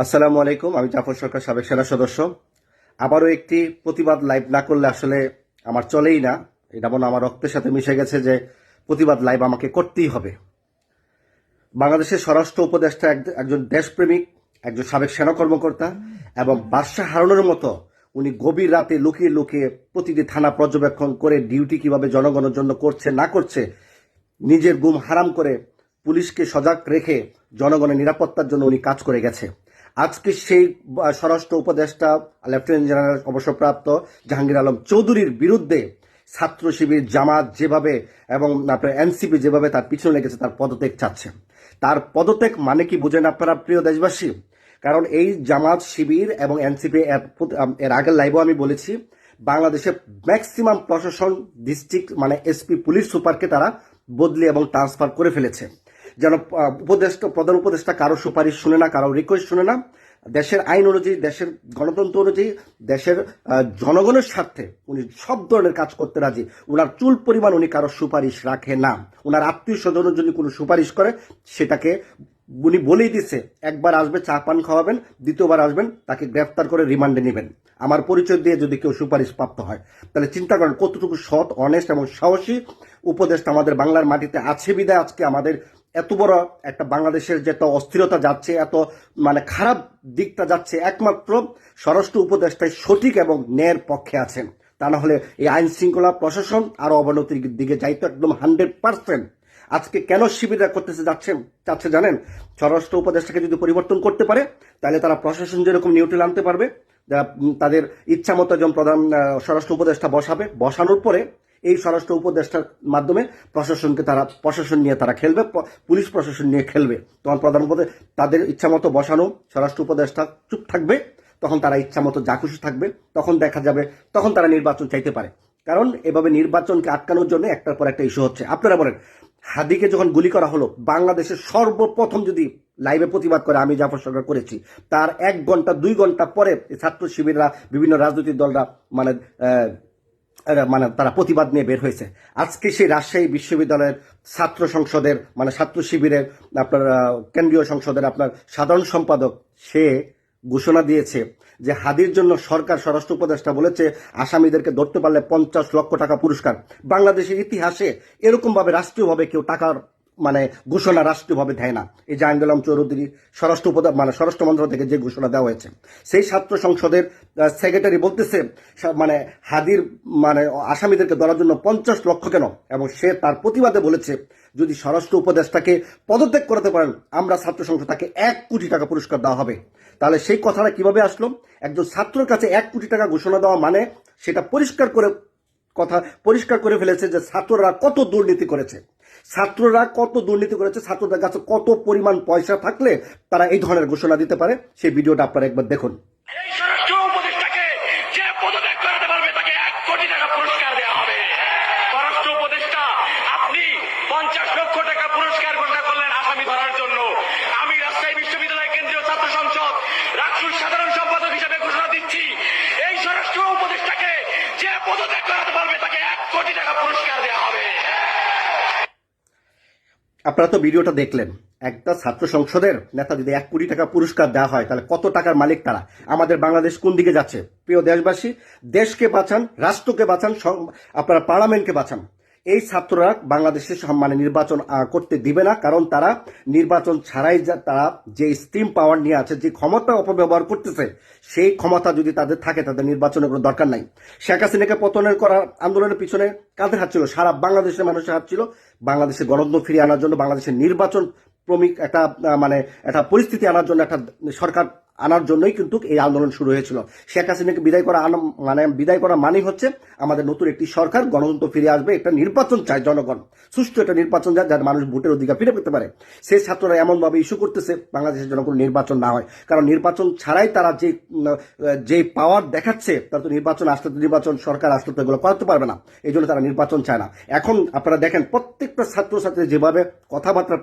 আসসালামু আলাইকুম, আমি জাফর সরকার, সাবেক সেনা সদস্য। আবারও একটি প্রতিবাদ লাইভ না করলে আসলে আমার চলেই না। এটা মনে আমার রক্তের সাথে মিশে গেছে যে প্রতিবাদ লাইভ আমাকে করতেই হবে। বাংলাদেশের স্বরাষ্ট্র উপদেষ্টা এক- একজন দেশপ্রেমিক, একজন সাবেক সেনা কর্মকর্তা এবং বাদশাহ হারানোর মতো উনি গভীর রাতে লুকিয়ে লুকিয়ে প্রতিটি থানা পর্যবেক্ষণ করে ডিউটি কীভাবে জনগণের জন্য করছে, না করছে, নিজের গুম হারাম করে পুলিশকে সজাগ রেখে জনগণের নিরাপত্তার জন্য উনি কাজ করে গেছে। আজকে সেই স্বরাষ্ট্র উপদেষ্টা লেফটেন্যান্ট জেনারেল অবসরপ্রাপ্ত জাহাঙ্গীর আলম চৌধুরীর বিরুদ্ধে ছাত্র শিবির, জামাত যেভাবে এবং আপনার এনসিপি যেভাবে তার পিছনে লেগেছে, তার পদত্যাগ চাচ্ছে। তার পদত্যাগ মানে কি বুঝেন আপনারা, প্রিয় দেশবাসী? কারণ এই জামাত শিবির এবং এনসিপি এর আগের লাইভও আমি বলেছি বাংলাদেশে ম্যাক্সিমাম প্রশাসন ডিস্ট্রিক্ট মানে এসপি পুলিশ সুপারকে তারা বদলি এবং ট্রান্সফার করে ফেলেছে। যেন উপদেষ্টা, প্রধান উপদেষ্টা কারও সুপারিশ শুনে না, কারও রিকোয়েস্ট শুনে না। দেশের আইন অনুযায়ী, দেশের গণতন্ত্র অনুযায়ী, দেশের জনগণের স্বার্থে উনি সব ধরনের কাজ করতে রাজি। ওনার চুল পরিমাণ উনি কারও সুপারিশ রাখে না। ওনার আত্মীয় স্বজনের জন্য কোনো সুপারিশ করে, সেটাকে উনি বলেই দিছে, একবার আসবে, চা পান খাওয়াবেন, দ্বিতীয়বার আসবেন, তাকে গ্রেফতার করে রিমান্ডে নেবেন। আমার পরিচয় দিয়ে যদি কেউ সুপারিশ প্রাপ্ত হয়, তাহলে চিন্তা করেন কতটুকু সৎ অনেস্ট এবং সাহসী উপদেষ্টা আমাদের বাংলার মাটিতে আছে বিদায় আজকে আমাদের এত বড় একটা বাংলাদেশের যে এত অস্থিরতা যাচ্ছে, এত মানে খারাপ দিকটা যাচ্ছে, একমাত্র স্বরাষ্ট্র উপদেষ্টাই সঠিক এবং ন্যায়ের পক্ষে আছেন। তা না হলে এই আইন শৃঙ্খলা প্রশাসন আরও অবনতির দিকে যাইতো একদম হান্ড্রেড পার্সেন্ট। আজকে কেন শিবিরা করতেছে যাচ্ছেন চাচ্ছে জানেন? স্বরাষ্ট্র উপদেষ্টাকে যদি পরিবর্তন করতে পারে, তাহলে তারা প্রশাসন যেরকম নিউট্রাল আনতে পারবে তাদের ইচ্ছা মতো একজন প্রধান স্বরাষ্ট্র উপদেষ্টা বসাবে। বসানোর পরে এই স্বরাষ্ট্র উপদেষ্টার মাধ্যমে প্রশাসনকে তারা, প্রশাসন নিয়ে তারা খেলবে পুলিশ প্রশাসন নিয়ে খেলবে। তখন প্রধান তাদের ইচ্ছা মতো বসানো স্বরাষ্ট্র উপদেষ্টা চুপ থাকবে, তখন তারা ইচ্ছা মতো যা খুশি থাকবে, তখন দেখা যাবে, তখন তারা নির্বাচন চাইতে পারে। কারণ এভাবে নির্বাচনকে আটকানোর জন্য একটার পর একটা ইস্যু হচ্ছে। আপনারা বলেন, হাদিকে যখন গুলি করা হলো, বাংলাদেশের সর্বপ্রথম যদি লাইভে প্রতিবাদ করে, আমি জাফর সরকার করেছি, তার এক ঘণ্টা, দুই ঘণ্টা পরে ছাত্র শিবিররা, বিভিন্ন রাজনৈতিক দলরা মানে মানে তারা প্রতিবাদ নিয়ে বের হয়েছে। আজকে সেই রাজশাহী বিশ্ববিদ্যালয়ের ছাত্র সংসদের মানে ছাত্র শিবিরের আপনার কেন্দ্রীয় সংসদের আপনার সাধারণ সম্পাদক সে ঘোষণা দিয়েছে যে হাদির জন্য সরকার, স্বরাষ্ট্র উপদেষ্টা বলেছে, আসামিদেরকে ধরতে পারলে পঞ্চাশ লক্ষ টাকা পুরস্কার। বাংলাদেশের ইতিহাসে এরকমভাবে, রাষ্ট্রীয়ভাবে কেউ টাকার মানে ঘোষণা রাষ্ট্রীয়ভাবে দেয় না। এই যে আইনুল চৌধুরী স্বরাষ্ট্র উপদে মানে স্বরাষ্ট্র মন্ত্রণালয় থেকে যে ঘোষণা দেওয়া হয়েছে, সেই ছাত্র সংসদের সেক্রেটারি বলতেছে মানে হাদির মানে আসামিদেরকে ধরার জন্য পঞ্চাশ লক্ষ কেন? এবং সে তার প্রতিবাদে বলেছে, যদি স্বরাষ্ট্র উপদেষ্টাকে পদত্যাগ করাতে পারেন, আমরা ছাত্র সংসদ তাকে এক কোটি টাকা পুরস্কার দেওয়া হবে। তাহলে সেই কথাটা কীভাবে আসলো? একজন ছাত্রের কাছে এক কোটি টাকা ঘোষণা দেওয়া মানে সেটা পরিষ্কার করে কথা, পরিষ্কার করে ফেলেছে যে ছাত্ররা কত দুর্নীতি করেছে। ছাত্ররা কত দুর্নীতি করেছে, ছাত্রদের কাছে কত পরিমাণ পয়সা থাকলে তারা এই ধরনের ঘোষণা দিতে পারে? সেই ভিডিওটা আপনারা একবার দেখুন। কোটি টাকা পুরস্কার দেওয়া আপনারা তো ভিডিওটা দেখলেন। একটা ছাত্র সংসদের নেতা যদি এক কোটি টাকা পুরস্কার দেওয়া হয়, তাহলে কত টাকার মালিক তারা? আমাদের বাংলাদেশ কোন দিকে যাচ্ছে? প্রিয় দেশবাসী, দেশকে বাঁচান, রাষ্ট্রকে বাঁচান আপনারা পার্লামেন্টকে বাঁচান। এই ছাত্ররা বাংলাদেশের সম- মানে নির্বাচন করতে দিবে না, কারণ তারা নির্বাচন ছাড়াই তারা যে স্টিম পাওয়ার নিয়ে আছে, যে ক্ষমতা অপব্যবহার করতেছে, সেই ক্ষমতা যদি তাদের থাকে, তাদের নির্বাচনের কোনো দরকার নাই। শেখ হাসিনাকে পতনের করার আন্দোলনের পিছনে কাদের হাত ছিল? সারা বাংলাদেশের মানুষের হাত ছিল। বাংলাদেশের গণতন্ত্র ফিরিয়ে আনার জন্য, বাংলাদেশের নির্বাচন ক্রমিক একটা মানে একটা পরিস্থিতি আনার জন্য একটা সরকার আনার জন্যই কিন্তু এই আন্দোলন শুরু হয়েছিল। শেখ হাসিনাকে বিদায় করা মানে বিদায় করা মানেই হচ্ছে আমাদের নতুন একটি সরকার গণতন্ত্র ফিরে আসবে একটা নির্বাচন চায় জনগণ। সুষ্ঠু একটা নির্বাচন যায় যার মানুষ ভোটের অধিকার ফিরে পেতে পারে। সেই ছাত্ররা এমনভাবে ইস্যু করতেছে বাংলাদেশের জন্য কোনো নির্বাচন না হয়। কারণ নির্বাচন ছাড়াই তারা যে যে পাওয়ার দেখাচ্ছে তারা তো নির্বাচন আসলে নির্বাচন সরকার আসলে তো এগুলো করাতে পারবে না। এই জন্য তারা নির্বাচন চায় না। এখন আপনারা দেখেন প্রত্যেকটা ছাত্রছাত্রী যেভাবে কথাবার্তা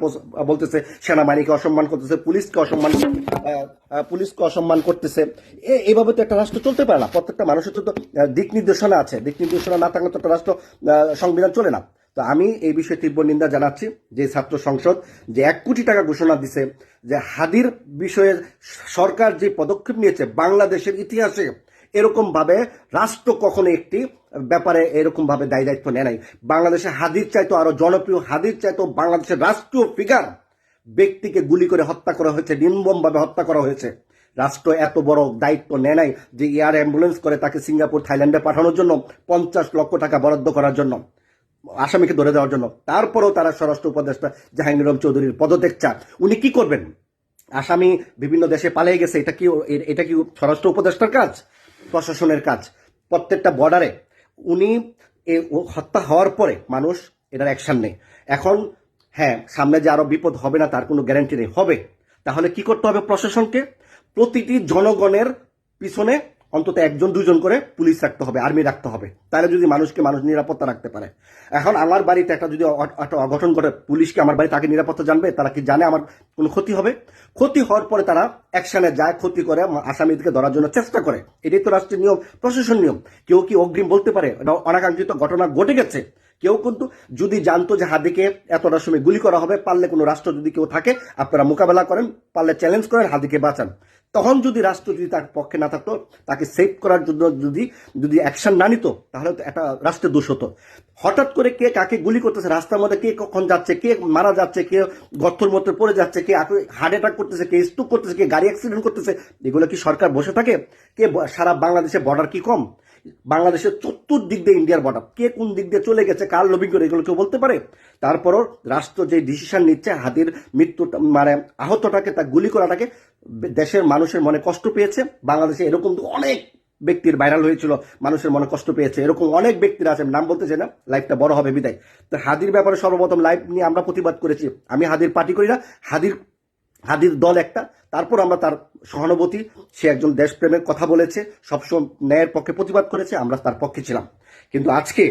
বলতেছে সেনাবাহিনীকে অসম্মান করতেছে পুলিশকে অসম্মান আহ, আহ, অসম্মান করতেছে। এ- এইভাবে তো একটা রাষ্ট্র চলতে পারে না। প্রত্যেকটা মানুষের তো দিক নির্দেশনা আছে। দিক নির্দেশনা না থাকলে তো একটা রাষ্ট্র সংবিধান চলে না। তো আমি এই বিষয়ে তীব্র নিন্দা জানাচ্ছি যে ছাত্র সংসদ যে এক কোটি টাকা ঘোষণা দিছে যে হাদির বিষয়ে সরকার যে পদক্ষেপ নিয়েছে বাংলাদেশের ইতিহাসে এরকম ভাবে রাষ্ট্র কখনো একটি ব্যাপারে এরকম ভাবে দায়ী দায়িত্ব নেয় নাই। বাংলাদেশে হাদির চাইতো আরও জনপ্রিয় হাদির চাইতো বাংলাদেশের রাষ্ট্রীয় ফিগার ব্যক্তিকে গুলি করে হত্যা করা হয়েছে নির্মম ভাবে হত্যা করা হয়েছে। রাষ্ট্র এত বড় দায়িত্ব নেয় নাই যে এয়ার অ্যাম্বুলেন্স করে তাকে সিঙ্গাপুর, থাইল্যান্ডে পাঠানোর জন্য পঞ্চাশ লক্ষ টাকা বরাদ্দ করার জন্য, আসামিকে ধরে দেওয়ার জন্য। তারপরেও তারা স্বরাষ্ট্র উপদেষ্টা জাহাঙ্গীর আলম চৌধুরীর পদত্যাগ চান উনি কি করবেন? আসামি বিভিন্ন দেশে পালিয়ে গেছে, এটা কি এটা কি স্বরাষ্ট্র উপদেষ্টার কাজ? প্রশাসনের কাজ। প্রত্যেকটা বর্ডারে উনি হত্যা হওয়ার পরে মানুষ এটার অ্যাকশন নেই এখন হ্যাঁ সামনে যে আরও বিপদ হবে না, তার কোনো গ্যারান্টি নেই। হবে। তাহলে কি করতে হবে প্রশাসনকে? প্রতিটি জনগণের পিছনে অন্তত একজন, দুজন করে পুলিশ রাখতে হবে, আর্মি রাখতে হবে। তাহলে যদি মানুষকে মানুষ নিরাপত্তা রাখতে পারে। এখন আমার বাড়িতে একটা যদি একটা অঘটন ঘটে, পুলিশকে আমার বাড়িতে আগে নিরাপত্তা জানবে, তারা কি জানে আমার কোনো ক্ষতি হবে? ক্ষতি হওয়ার পরে তারা অ্যাকশনে যায়, ক্ষতি করে আসামিদেরকে ধরার জন্য চেষ্টা করে। এটাই তো রাষ্ট্রের নিয়ম, প্রশাসন নিয়ম। কেউ কি অগ্রিম বলতে পারে? এটা অনাকাঙ্ক্ষিত ঘটনা ঘটে গেছে। কেউ কিন্তু যদি জানতো যে হাদিকে এতটার সময় গুলি করা হবে, পারলে কোনো রাষ্ট্র যদি কেউ থাকে, আপনারা মোকাবেলা করেন, পারলে চ্যালেঞ্জ করেন হাদিকে বাঁচান। তখন যদি রাষ্ট্র যদি তার পক্ষে না থাকতো, তাকে সেভ করার জন্য যদি যদি অ্যাকশন না নিত, তাহলে তো একটা রাষ্ট্রের দোষ হতো। হঠাৎ করে কে কাকে গুলি করতেছে, রাস্তার মধ্যে কে কখন যাচ্ছে, কে মারা যাচ্ছে, কে গর্তর মধ্যে পড়ে যাচ্ছে, কে হার্ট অ্যাটাক করতেছে, কে স্ট্রোক করতেছে, কে গাড়ি অ্যাক্সিডেন্ট করতেছে, এগুলো কি সরকার বসে থাকে? কে সারা বাংলাদেশে বর্ডার কি কম? বাংলাদেশের চতুর্দিক দিয়ে ইন্ডিয়ার বর্ডার কে কোন দিক দিয়ে চলে গেছে, কার লবিং করে, এগুলো কেউ বলতে পারে? তারপরও রাষ্ট্র যে ডিসিশন নিচ্ছে, হাতির মৃত্যু মানে আহতটাকে তা গুলি করাটাকে দেশের মানুষের মনে কষ্ট পেয়েছে। বাংলাদেশে এরকম অনেক ব্যক্তির ভাইরাল হয়েছিল, মানুষের মনে কষ্ট পেয়েছে। এরকম অনেক ব্যক্তিরা আছে, নাম বলতে চাই না লাইফটা বড় হবে, বিদায়। তো হাদির ব্যাপারে সর্বপ্রথম লাইভ নিয়ে আমরা প্রতিবাদ করেছি। আমি হাদির পার্টি করি না হাদির হাদির দল একটা। তারপর আমরা তার সহানুভূতি, সে একজন দেশপ্রেমের কথা বলেছে, সবসময় ন্যায়ের পক্ষে প্রতিবাদ করেছে, আমরা তার পক্ষে ছিলাম। কিন্তু আজকে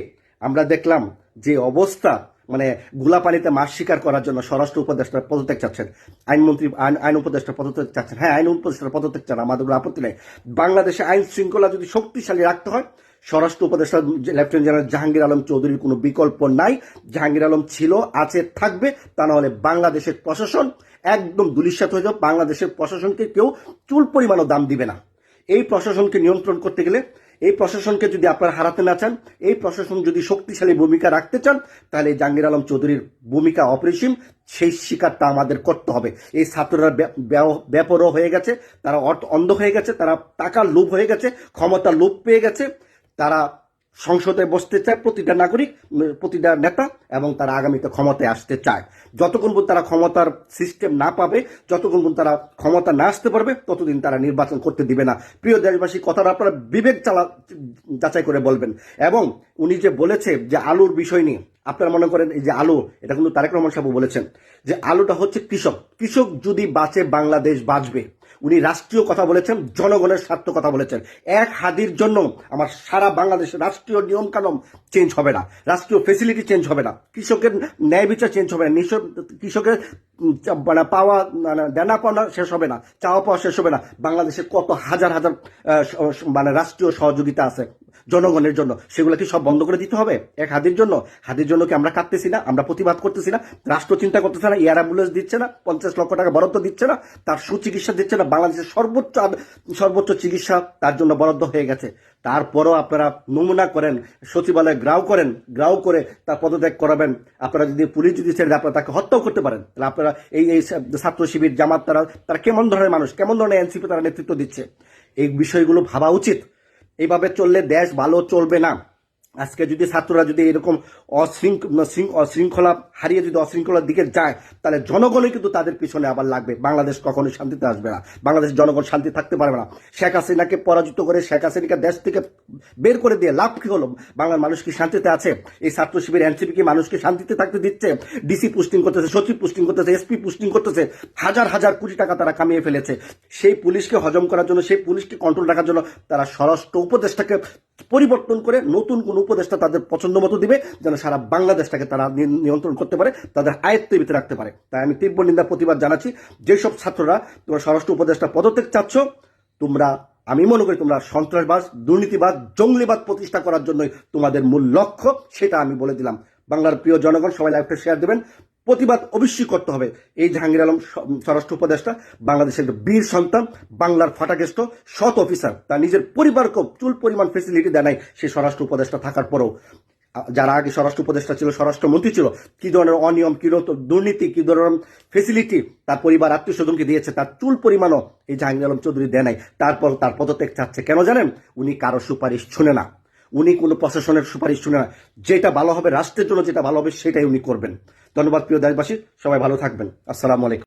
আমরা দেখলাম যে অবস্থা মানে গুলা পানিতে মাছ শিকার করার জন্য স্বরাষ্ট্র উপদেষ্টার পদত্যাগ চাচ্ছেন, আইনমন্ত্রী, আইন আইন উপদেষ্টার পদত্যাগ চাচ্ছেন। হ্যাঁ আইন উপদেষ্টার পদত্যাগ চান, আমাদের কোনো আপত্তি নেই। বাংলাদেশে আইন শৃঙ্খলা যদি শক্তিশালী রাখতে হয়, স্বরাষ্ট্র উপদেষ্টা লেফটেন্যান্ট জেনারেল জাহাঙ্গীর আলম চৌধুরীর কোনো বিকল্প নাই। জাহাঙ্গীর আলম ছিল, আছে, থাকবে, তা না হলে বাংলাদেশের প্রশাসন একদম দুলিশ্বাত হয়ে যাবে বাংলাদেশের প্রশাসনকে কেউ চুল পরিমাণও দাম দিবে না। এই প্রশাসনকে নিয়ন্ত্রণ করতে গেলে, এই প্রশাসনকে যদি আপনারা হারাতে না চান, এই প্রশাসন যদি শক্তিশালী ভূমিকা রাখতে চান, তাহলে জাহাঙ্গীর আলম চৌধুরীর ভূমিকা অপরিসীম, সেই শিকারটা আমাদের করতে হবে। এই ছাত্ররা ব্যাপর হয়ে গেছে, তারা অর্থ- অন্ধ হয়ে গেছে, তারা টাকার লোভ হয়ে গেছে, ক্ষমতার লোভ পেয়ে গেছে, তারা সংসদে বসতে চায় প্রতিটা নাগরিক, প্রতিটা নেতা এবং তারা আগামীতে ক্ষমতায় আসতে চায়। যতক্ষণ পর্যন্ত তারা ক্ষমতার সিস্টেম না পাবে, যতক্ষণ পর্যন্ত তারা ক্ষমতা না আসতে পারবে, ততদিন তারা নির্বাচন করতে দিবে না। প্রিয় দেশবাসী, কথাটা আপনারা বিবেক চালা, যাচাই করে বলবেন। এবং উনি যে বলেছে যে আলুর বিষয় নিয়ে, আপনারা মনে করেন এই যে আলু, এটা কিন্তু তারেক রহমান সাহেব বলেছেন যে আলুটা হচ্ছে কৃষক। কৃষক যদি বাঁচে, বাংলাদেশ বাঁচবে। উনি রাষ্ট্রীয় কথা বলেছেন, জনগণের স্বার্থ কথা বলেছেন। এক হাদির জন্য আমার সারা বাংলাদেশের রাষ্ট্রীয় নিয়ম কানুন চেঞ্জ হবে না, রাষ্ট্রীয় ফেসিলিটি চেঞ্জ হবে না, কৃষকের ন্যায় বিচার চেঞ্জ হবে না কৃষকের মানে পাওয়া মানে দেনা পাওয়া শেষ হবে না, চাওয়া পাওয়া শেষ হবে না। বাংলাদেশে কত হাজার হাজার মানে রাষ্ট্রীয় সহযোগিতা আছে। জনগণের জন্য। সেগুলো কি সব বন্ধ করে দিতে হবে? এক হাদির জন্য? হাদির জন্য কি আমরা কাঁদতেছি না? আমরা প্রতিবাদ করতেছি না? রাষ্ট্র চিন্তা করতেছে না? এয়ার অ্যাম্বুলেন্স দিচ্ছে না? পঞ্চাশ লক্ষ টাকা বরাদ্দ দিচ্ছে না? তার সুচিকিৎসা দিচ্ছে না? বাংলাদেশের সর্বোচ্চ সর্বোচ্চ চিকিৎসা তার জন্য বরাদ্দ হয়ে গেছে। তারপরও আপনারা নমুনা করেন, সচিবালয়ে গ্রাও করেন, গ্রাও করে তার পদত্যাগ করাবেন। আপনারা যদি পুলিশ যদি ছেড়ে আপনারা তাকে হত্যাও করতে পারেন। তাহলে আপনারা এই এই ছাত্র শিবির, জামাত, তারা তারা কেমন ধরনের মানুষ? কেমন ধরনের এনসিপি তারা নেতৃত্ব দিচ্ছে? এই বিষয়গুলো ভাবা উচিত। এইভাবে চললে দেশ ভালো চলবে না। আজকে যদি ছাত্ররা যদি এরকম অশৃঙ্খ- অশৃঙ্খলা হারিয়ে যদি অশৃঙ্খলার দিকে যায়, তাহলে জনগণই কিন্তু তাদের পিছনে আবার লাগবে। বাংলাদেশ কখনোই শান্তিতে আসবে না। বাংলাদেশ জনগণ শান্তি থাকতে পারবে না। শেখ হাসিনাকে পরাজিত করে শেখ হাসিনাকে দেশ থেকে বের করে দিয়ে লাভ কি হলো? বাংলার মানুষ কি শান্তিতে আছে? এই ছাত্র শিবির এনসিপি কি মানুষকে শান্তিতে থাকতে দিচ্ছে? ডিসি পোস্টিং করতেছে, সচিব পোস্টিং করতেছে, এসপি পোস্টিং করতেছে, হাজার হাজার কোটি টাকা তারা কামিয়ে ফেলেছে। সেই পুলিশকে হজম করার জন্য, সেই পুলিশকে কন্ট্রোল রাখার জন্য তারা স্বরাষ্ট্র উপদেষ্টাকে পরিবর্তন করে নতুন কোন উপদেষ্টা তাদের পছন্দ মতো দিবে, যেন সারা বাংলাদেশটাকে তারা নিয়ন্ত্রণ করতে পারে, তাদের আয়ত্তের ভিতরে রাখতে পারে। তাই আমি তীব্র নিন্দা, প্রতিবাদ জানাচ্ছি। যেসব ছাত্ররা তোমরা স্বরাষ্ট্র উপদেষ্টা পদত্যাগ চাচ্ছ, তোমরা, আমি মনে করি তোমরা সন্ত্রাসবাদ, দুর্নীতিবাদ, জঙ্গলিবাদ প্রতিষ্ঠা করার জন্যই তোমাদের মূল লক্ষ্য, সেটা আমি বলে দিলাম। বাংলার প্রিয় জনগণ, সবাই লাইভটা শেয়ার দেবেন। প্রতিবাদ অবশ্যই করতে হবে। এই জাহাঙ্গীর আলম স্বরাষ্ট্র উপদেষ্টা, বাংলাদেশের একটা বীর সন্তান, বাংলার ফাটাকেষ্ট, সৎ অফিসার। তার নিজের পরিবারকেও চুল পরিমাণ ফেসিলিটি দেয় নাই সেই স্বরাষ্ট্র উপদেষ্টা থাকার পরেও। যারা আগে স্বরাষ্ট্র উপদেষ্টা ছিল, স্বরাষ্ট্রমন্ত্রী ছিল, কি ধরনের অনিয়ম, কি দুর্নীতি, কি ধরনের ফেসিলিটি তার পরিবার আত্মীয় স্বজনকে দিয়েছে, তার চুল পরিমাণও এই জাহাঙ্গীর আলম চৌধুরী দেয় নাই। তারপর তার পদত্যাগ চাচ্ছে কেন জানেন? উনি কারও সুপারিশ শুনে না। উনি কোনো প্রশাসনের সুপারিশ শুনে না। যেটা ভালো হবে, রাষ্ট্রের জন্য যেটা ভালো হবে, সেটাই উনি করবেন। ধন্যবাদ প্রিয় দেশবাসী, সবাই ভালো থাকবেন। আসসালামু আলাইকুম।